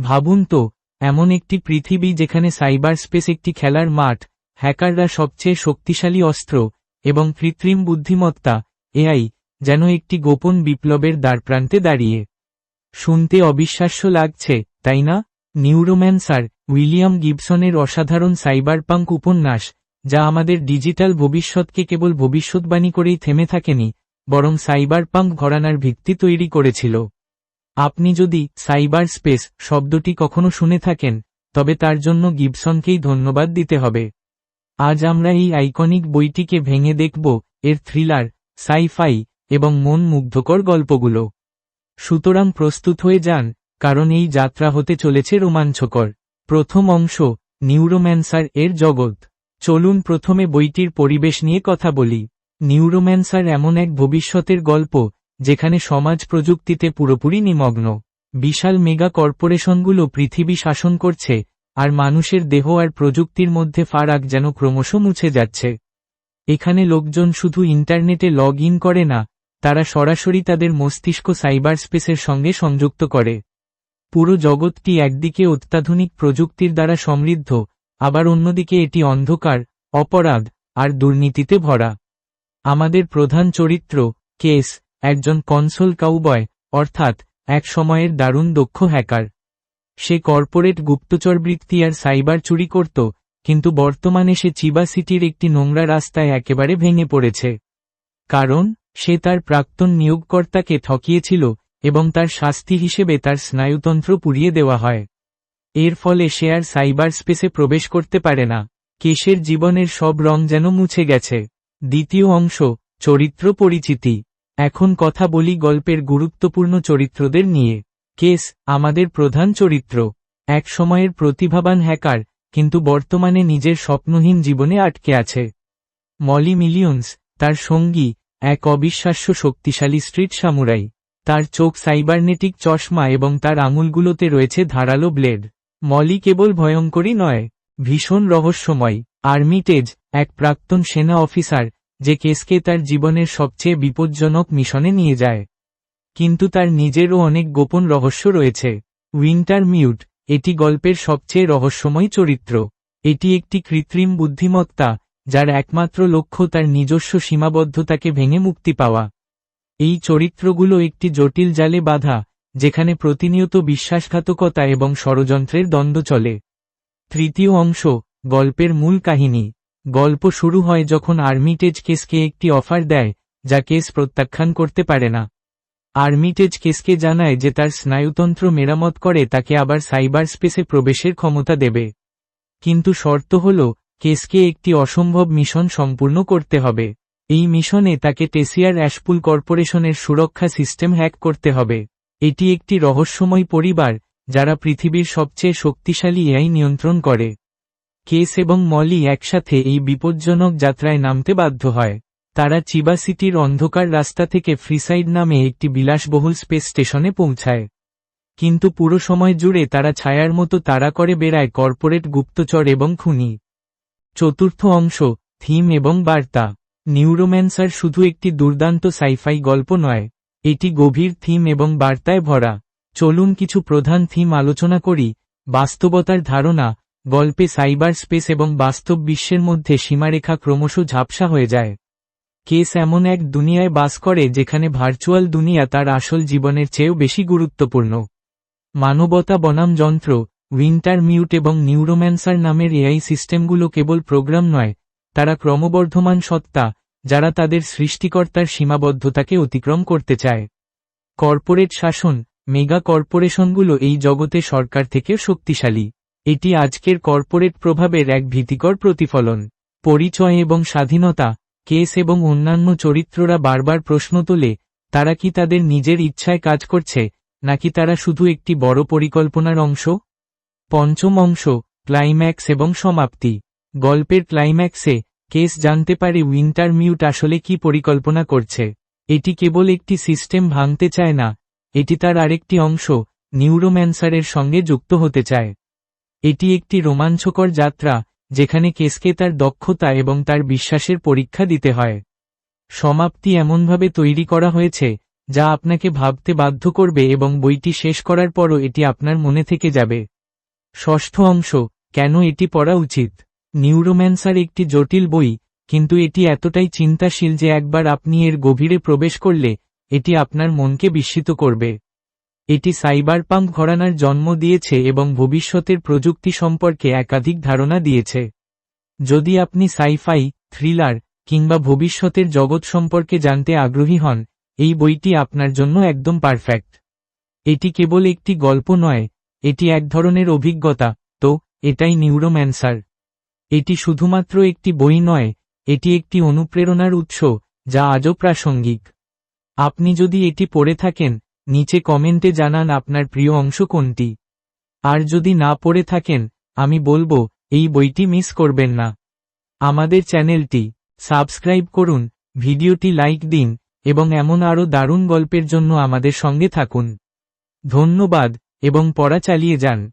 ভাবুন তো, এমন একটি পৃথিবী যেখানে সাইবার স্পেস একটি খেলার মাঠ, হ্যাকাররা সবচেয়ে শক্তিশালী অস্ত্র, এবং কৃত্রিম বুদ্ধিমত্তা এআই যেন একটি গোপন বিপ্লবের দ্বারপ্রান্তে দাঁড়িয়ে। শুনতে অবিশ্বাস্য লাগছে, তাই না? নিউরোম্যান্সার, উইলিয়াম গিবসনের অসাধারণ সাইবারপাঙ্ক উপন্যাস, যা আমাদের ডিজিটাল ভবিষ্যৎকে কেবল ভবিষ্যৎবাণী করেই থেমে থাকেনি, বরং সাইবারপাঙ্ক ঘরানার ভিত্তি তৈরি করেছিল। আপনি যদি সাইবার স্পেস শব্দটি কখনো শুনে থাকেন, তবে তার জন্য গিবসনকেই ধন্যবাদ দিতে হবে। আজ আমরা এই আইকনিক বইটিকে ভেঙে দেখব, এর থ্রিলার, সাইফাই এবং মন মুগ্ধকর গল্পগুলো। সুতরাং প্রস্তুত হয়ে যান, কারণ এই যাত্রা হতে চলেছে রোমাঞ্চকর। প্রথম অংশ, নিউরোম্যান্সার এর জগৎ। চলুন প্রথমে বইটির পরিবেশ নিয়ে কথা বলি। নিউরোম্যান্সার এমন এক ভবিষ্যতের গল্প যেখানে সমাজ প্রযুক্তিতে পুরোপুরি নিমগ্ন। বিশাল মেগা কর্পোরেশনগুলো পৃথিবী শাসন করছে, আর মানুষের দেহ আর প্রযুক্তির মধ্যে ফারাক যেন ক্রমশ মুছে যাচ্ছে। এখানে লোকজন শুধু ইন্টারনেটে লগ ইন করে না, তারা সরাসরি তাদের মস্তিষ্ক সাইবার স্পেসের সঙ্গে সংযুক্ত করে। পুরো জগৎটি একদিকে অত্যাধুনিক প্রযুক্তির দ্বারা সমৃদ্ধ, আবার অন্যদিকে এটি অন্ধকার, অপরাধ, আর দুর্নীতিতে ভরা। আমাদের প্রধান চরিত্র, কেস একজন কনসোল কাউবয়, অর্থাৎ এক সময়ের দারুণ দক্ষ হ্যাকার। সে কর্পোরেট গুপ্তচরবৃত্তি আর সাইবার চুরি করত, কিন্তু বর্তমানে সে চিবা সিটির একটি নোংরা রাস্তায় একেবারে ভেঙে পড়েছে। কারণ, সে তার প্রাক্তন নিয়োগকর্তাকে ঠকিয়েছিল এবং তার শাস্তি হিসেবে তার স্নায়ুতন্ত্র পুড়িয়ে দেওয়া হয়। এর ফলে সে আর সাইবার স্পেসে প্রবেশ করতে পারে না। কেশের জীবনের সব রং যেন মুছে গেছে। দ্বিতীয় অংশ, চরিত্র পরিচিতি। এখন কথা বলি গল্পের গুরুত্বপূর্ণ চরিত্রদের নিয়ে। কেস, আমাদের প্রধান চরিত্র। এক সময়ের প্রতিভাবান হ্যাকার, কিন্তু বর্তমানে নিজের স্বপ্নহীন জীবনে আটকে আছে। মলি মিলিয়ন্স, তার সঙ্গী, এক অবিশ্বাস্য শক্তিশালী স্ট্রিট সামুরাই। তার চোখ সাইবারনেটিক চশমা এবং তার আঙুলগুলোতে রয়েছে ধারালো ব্লেড। মলি কেবল ভয়ঙ্করই নয়, ভীষণ রহস্যময়। আর্মিটেজ, এক প্রাক্তন সেনা অফিসার যে কেসকে তার জীবনের সবচেয়ে বিপজ্জনক মিশনে নিয়ে যায়। কিন্তু তার নিজেরও অনেক গোপন রহস্য রয়েছে। উইন্টার মিউট, এটি গল্পের সবচেয়ে রহস্যময় চরিত্র। এটি একটি কৃত্রিম বুদ্ধিমত্তা, যার একমাত্র লক্ষ্য তার নিজস্ব সীমাবদ্ধতাকে ভেঙে মুক্তি পাওয়া। এই চরিত্রগুলো একটি জটিল জালে বাধা, যেখানে প্রতিনিয়ত বিশ্বাসঘাতকতা এবং ষড়যন্ত্রের দ্বন্দ্ব চলে। তৃতীয় অংশ, গল্পের মূল কাহিনী। গল্প শুরু হয় যখন আর্মিটেজ কেসকে একটি অফার দেয়, যা কেস প্রত্যাখ্যান করতে পারে না। আর্মিটেজ কেসকে জানায় যে তার স্নায়ুতন্ত্র মেরামত করে তাকে আবার সাইবার স্পেসে প্রবেশের ক্ষমতা দেবে। কিন্তু শর্ত হল, কেসকে একটি অসম্ভব মিশন সম্পূর্ণ করতে হবে। এই মিশনে তাকে টেসিয়ার অ্যাশপুল কর্পোরেশনের সুরক্ষা সিস্টেম হ্যাক করতে হবে। এটি একটি রহস্যময় পরিবার, যারা পৃথিবীর সবচেয়ে শক্তিশালী এআই নিয়ন্ত্রণ করে। কেস এবং মলি একসাথে এই বিপজ্জনক যাত্রায় নামতে বাধ্য হয়। তারা চিবা সিটির অন্ধকার রাস্তা থেকে ফ্রিসাইড নামে একটি বিলাসবহুল স্পেস স্টেশনে পৌঁছায়। কিন্তু পুরো সময় জুড়ে তারা ছায়ার মতো তারা করে বেড়ায় কর্পোরেট গুপ্তচর এবং খুনি। চতুর্থ অংশ, থিম এবং বার্তা। নিউরোম্যান্সার শুধু একটি দুর্দান্ত সাইফাই গল্প নয়, এটি গভীর থিম এবং বার্তায় ভরা। চলুন কিছু প্রধান থিম আলোচনা করি, বাস্তবতার ধারণা গল্পে সাইবার স্পেস এবং বাস্তব বিশ্বের মধ্যে সীমারেখা ক্রমশ ঝাপসা হয়ে যায়। কেস এমন এক দুনিয়ায় বাস করে যেখানে ভার্চুয়াল দুনিয়া তার আসল জীবনের চেয়েও বেশি গুরুত্বপূর্ণ। মানবতা বনাম যন্ত্র, উইন্টার মিউট এবং নিউরোম্যান্সার নামের এআই সিস্টেমগুলো কেবল প্রোগ্রাম নয়, তারা ক্রমবর্ধমান সত্তা, যারা তাদের সৃষ্টিকর্তার সীমাবদ্ধতাকে অতিক্রম করতে চায়। কর্পোরেট শাসন, মেগা কর্পোরেশনগুলো এই জগতে সরকার থেকে শক্তিশালী। এটি আজকের কর্পোরেট প্রভাবের এক ভীতিকর প্রতিফলন। পরিচয় এবং স্বাধীনতা, কেস এবং অন্যান্য চরিত্ররা বারবার প্রশ্ন তোলে, তারা কি তাদের নিজের ইচ্ছায় কাজ করছে, নাকি তারা শুধু একটি বড় পরিকল্পনার অংশ? পঞ্চম অংশ, ক্লাইম্যাক্স এবং সমাপ্তি। গল্পের ক্লাইম্যাক্সে, কেস জানতে পারে উইন্টার মিউট আসলে কি পরিকল্পনা করছে। এটি কেবল একটি সিস্টেম ভাঙতে চায় না, এটি তার আরেকটি অংশ, নিউরোম্যান্সারের সঙ্গে যুক্ত হতে চায়। এটি একটি রোমাঞ্চকর যাত্রা, যেখানে কেসকে তার দক্ষতা এবং তার বিশ্বাসের পরীক্ষা দিতে হয়। সমাপ্তি এমনভাবে তৈরি করা হয়েছে, যা আপনাকে ভাবতে বাধ্য করবে এবং বইটি শেষ করার পরও এটি আপনার মনে থেকে যাবে। ষষ্ঠ অংশ, কেন এটি পড়া উচিত? নিউরোম্যান্সার একটি জটিল বই, কিন্তু এটি এতটাই চিন্তাশীল যে একবার আপনি এর গভীরে প্রবেশ করলে, এটি আপনার মনকে বিস্মিত করবে। এটি সাইবার পাম্প ঘরানার জন্ম দিয়েছে এবং ভবিষ্যতের প্রযুক্তি সম্পর্কে একাধিক ধারণা দিয়েছে। যদি আপনি সাইফাই, থ্রিলার, কিংবা ভবিষ্যতের জগৎ সম্পর্কে জানতে আগ্রহী হন, এই বইটি আপনার জন্য একদম পারফেক্ট। এটি কেবল একটি গল্প নয়, এটি এক ধরনের অভিজ্ঞতা, তো, এটাই নিউরোম্যান্সার। এটি শুধুমাত্র একটি বই নয়, এটি একটি অনুপ্রেরণার উৎস, যা আজও প্রাসঙ্গিক। আপনি যদি এটি পড়ে থাকেন নিচে কমেন্টে জানান আপনার প্রিয় অংশ কোনটি। আর যদি না পড়ে থাকেন, আমি বলব, এই বইটি মিস করবেন না। আমাদের চ্যানেলটি সাবস্ক্রাইব করুন, ভিডিওটি লাইক দিন, এবং এমন আরও দারুণ গল্পের জন্য আমাদের সঙ্গে থাকুন। ধন্যবাদ, এবং পড়া চালিয়ে যান।